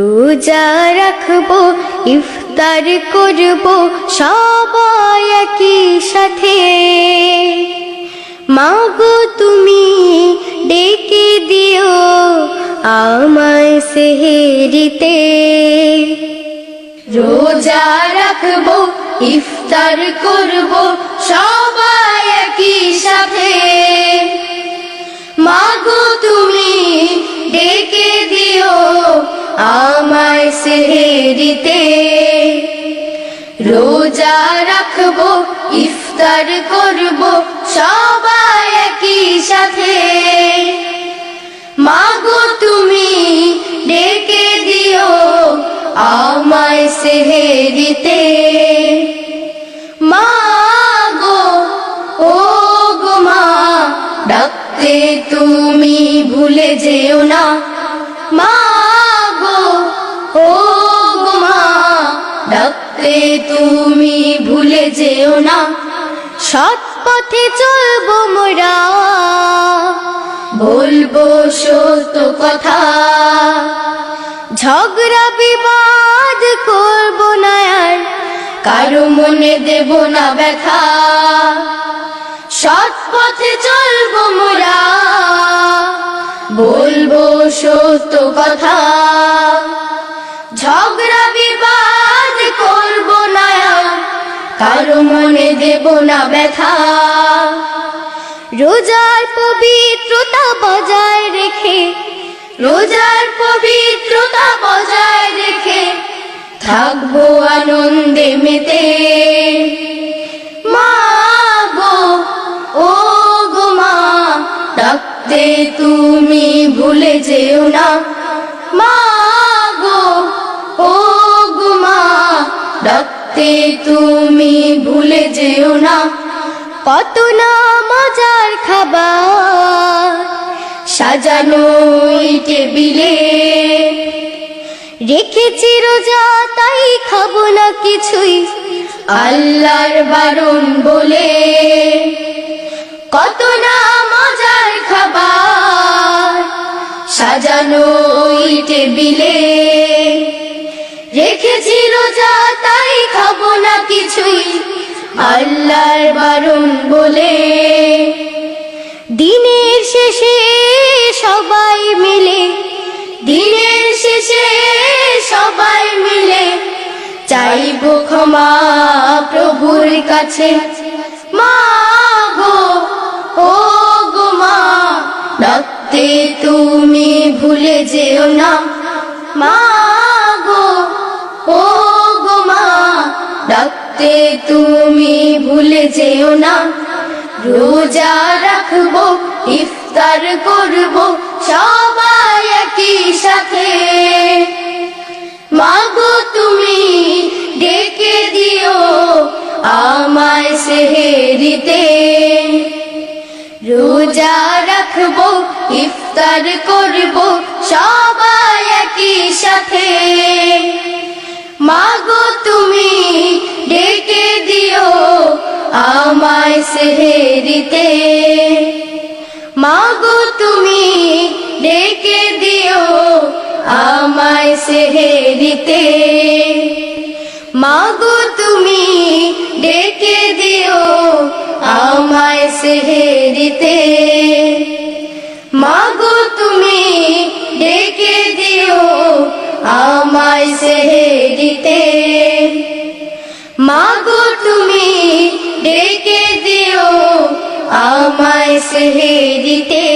রোজা রাখব, ইফতার করব, সবাই একই সাথে। মাগো তুমি ডেকে দিও আমায় সেহেরিতে। রোজা রাখব, ইফতার করব, সবাই একই সাথে আমায় সেহেরিতে রোজা রাখব, ইফতার করব, সবাই একই সাথে। মাগো তুমি ডেকে দিও আমায় সেহেরিতে। মাগো ও গো মা, ডাকতে তুমি ভুলে যেও না। মাগো ডাকতে তুমি ভুলে যেও না। সৎ পথে চলবো মোরা। বলব সত্য কথা। ঝগড়া বিবাদ করব না আর, কারও মনে দেব না ব্যথা। সৎ পথে চলবো মোরা। বলব সত্য কথা। কারও মনে দেব না ব্যথা। রোজার পবিত্রতা বজায় রেখে, রোজার পবিত্রতা বজায় রেখে থাকব আনন্দে মেতে। মা গো তুমি ভুলে যেও না। মা গো, ও গো মা ডাকতে তুমি ভুলে যেও না। কত না মজার খাবার সাজানো টেবিলে। রেখেছি রোজা, তাই খাব না কিছুই, আল্লাহর বারণ বলে। কত না মজার খাবার সাজানো টেবিলে। রেখেছি রোজা তাই খাব না কিছুই। আল্লাহর বারণ বলে দিনের শেষে সবাই মিলে, দিনের শেষে সবাই মিলে চাইব ক্ষমা প্রভুর কাছে। মা গো, ও গো মা ডাকতে তুমি ভুলে যেও না। ডাকতে তুমি ভুলে যেও না। রোজা রাখব, ইফতার করব, সবাই একই সাথে। মাগো তুমি ডেকে দিও আমায় সেহেরিতে। রোজা রাখব, ইফতার করব, সবাই একই সাথে। মাগো তুমি সেহেরিতে। মাগো তুমি ডেকে দিও আমায় সেহেরিতে। মাগো তুমি ডেকে দিও আমায় সেহেরিতে। মাগো তুমি ডেকে দিও আমায় সেহেরিতে। মাগো তুমি ডেকে দিও আমায় সহেরিতে